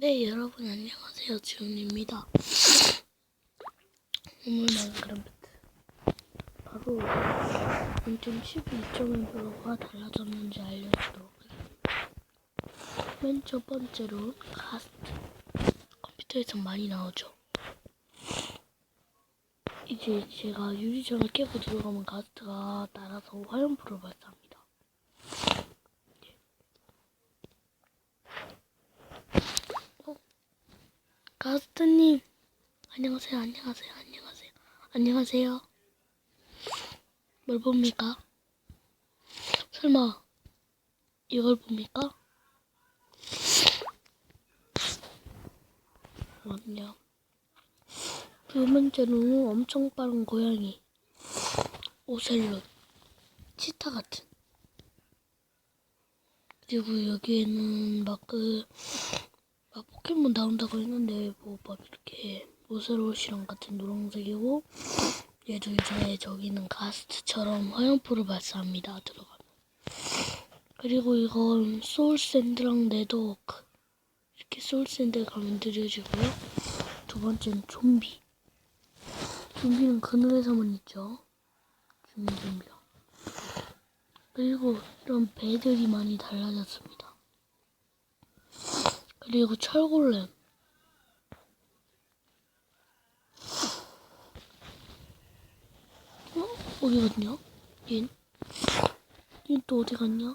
네, 여러분 안녕하세요. 지훈입니다. 오늘 마인크래프트 바로 0.12.1로가 달라졌는지 알려주도록 하겠습니다. 맨 첫 번째로 가스트 컴퓨터에서 많이 나오죠. 이제 제가 유리창을 깨고 들어가면 가스트가 따라서 화염불을 발사합니다. 가스트님 안녕하세요 안녕하세요 안녕하세요 안녕하세요 뭘 봅니까? 설마 이걸 봅니까? 아니요 두 번째로는 엄청 빠른 고양이 오셀롯 치타 같은 그리고 여기에는 막그 막 포켓몬 나온다고 했는데 뭐 막 이렇게 모세롯이랑 같은 노란색이고 얘도 이제 저기는 가스트처럼 화염포를 발사합니다. 들어가면. 그리고 이건 소울샌드랑 네더워크. 이렇게 소울샌드가 만들어지고요. 두 번째는 좀비. 좀비는 그늘에서만 있죠. 좀비 좀비가 그리고 이런 배들이 많이 달라졌습니다 그리고 철골렘. 어? 어디 갔냐? 얜? 얜또 어디 갔냐?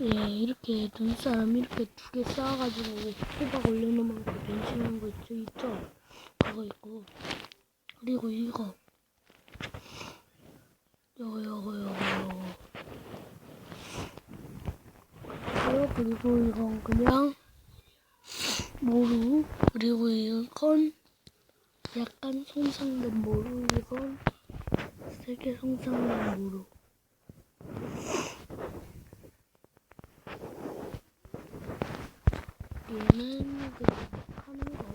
예, 이렇게 눈사람 이렇게 두 개 쌓아가지고 호박 올려놓으면 그 변신하는 거 있죠? 있죠? 그거 있고. 그리고 이거. 요거 요거 요거 요거. 그리고 그리고 이건 그냥 모루. 그리고 이건 약간 손상된 모루. 이건 세게 손상된 모루. 얘는 그냥 하는 거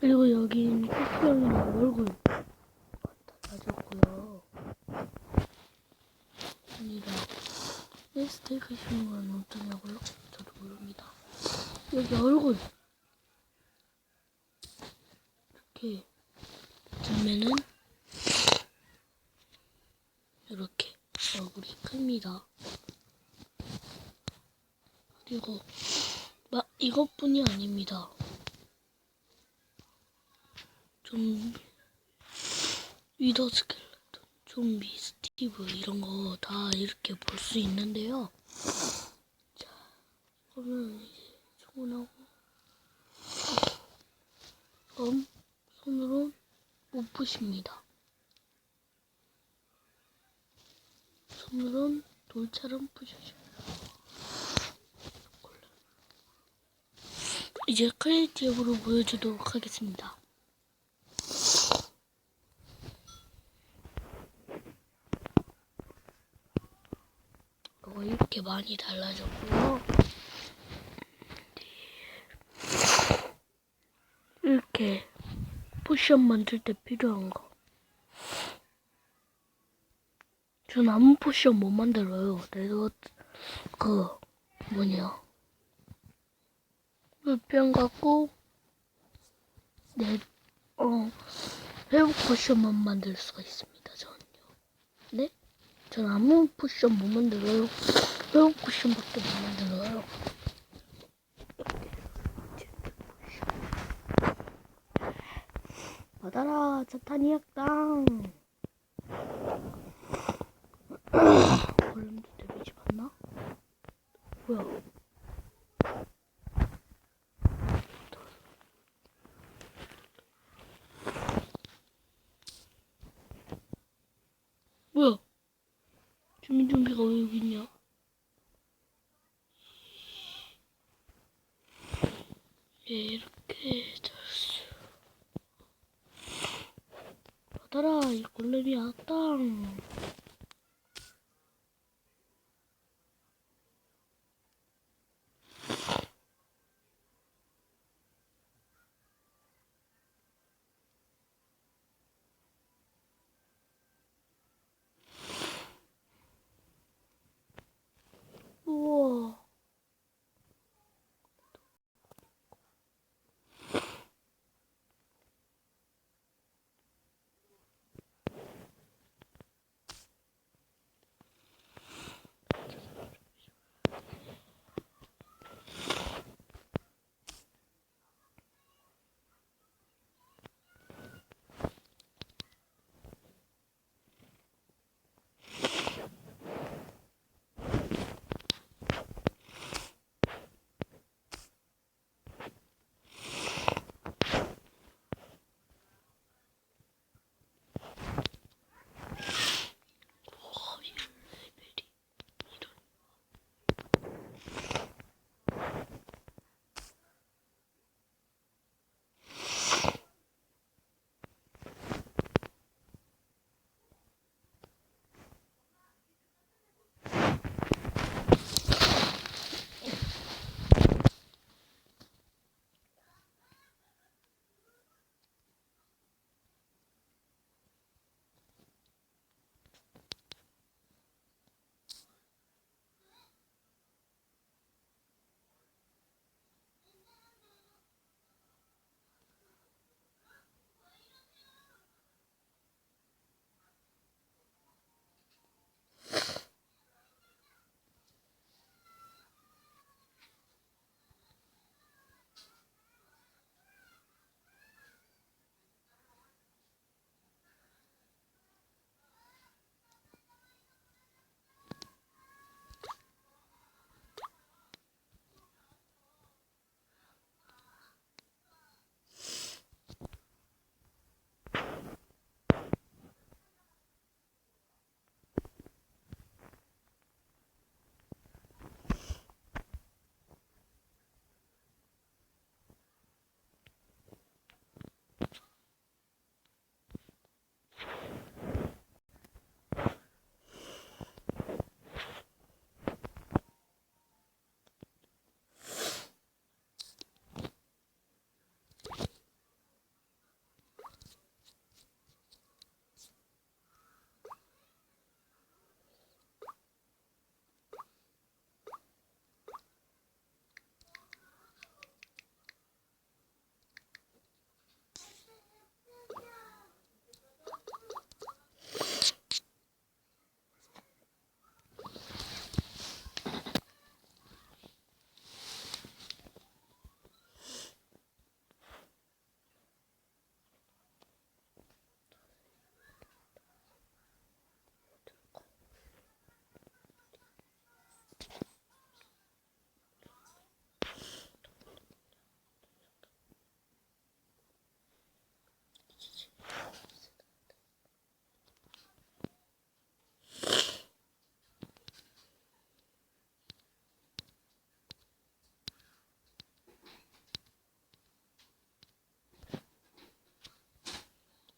그리고 여긴 코프형이랑 얼굴 달라졌고요. 아니다. 스테이크 신호는 어떠냐고요? 저도 모릅니다. 여기 얼굴 이렇게 들면은 이렇게 얼굴이 큽니다. 그리고 막 이것뿐이 아닙니다. 좀 위더 스켈레톤, 좀비, 스티브 이런 거 다 이렇게 볼 수 있는데요. 자, 그러면 이제 손하고 그럼 손으로 못 푸십니다. 손으론 돌처럼 푸셔줘요. 이제 크리에이티브로 보여주도록 하겠습니다. 어, 이렇게 많이 달라졌고요. 이렇게 포션 만들 때 필요한 거. 전 아무 포션 못 만들어요. 그래도 그 뭐냐 물병 갖고 내어 회복 포션만 만들 수가 있습니다. 저는요. 네? 전 아무 포션 못 만들어요. 회복 포션밖에 못 만들어요. 받아라, 자탄이 약당. 이렇게 잘수. 받아라 이 골렘이야 땅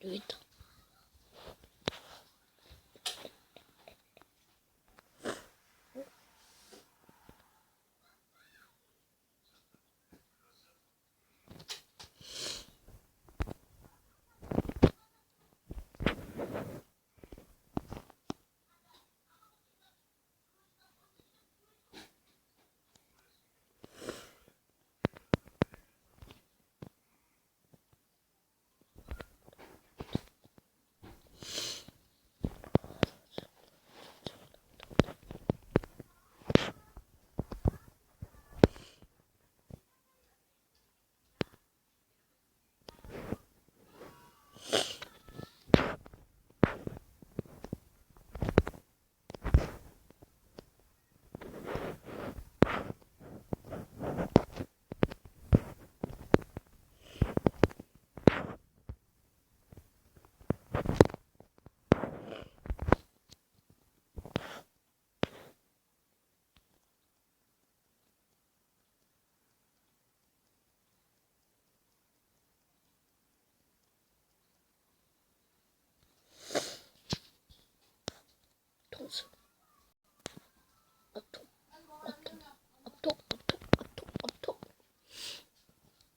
8.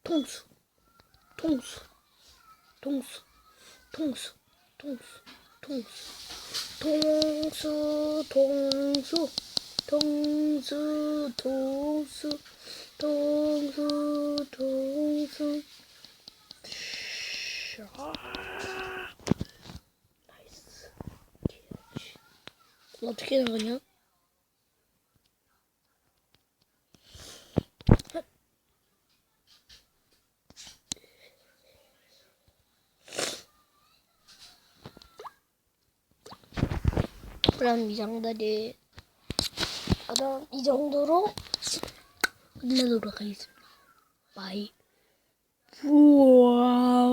통수, 통수, 통수, 통수, 통수, 통수, 통수, 통수, 통수, 통수, 통수, 통수. 샤. 나이스. 그렇지. 어떻게 나가냐? 그럼 이 정도를 그럼 이 정도로 끝내도록 하겠습니다. 바이. 우와,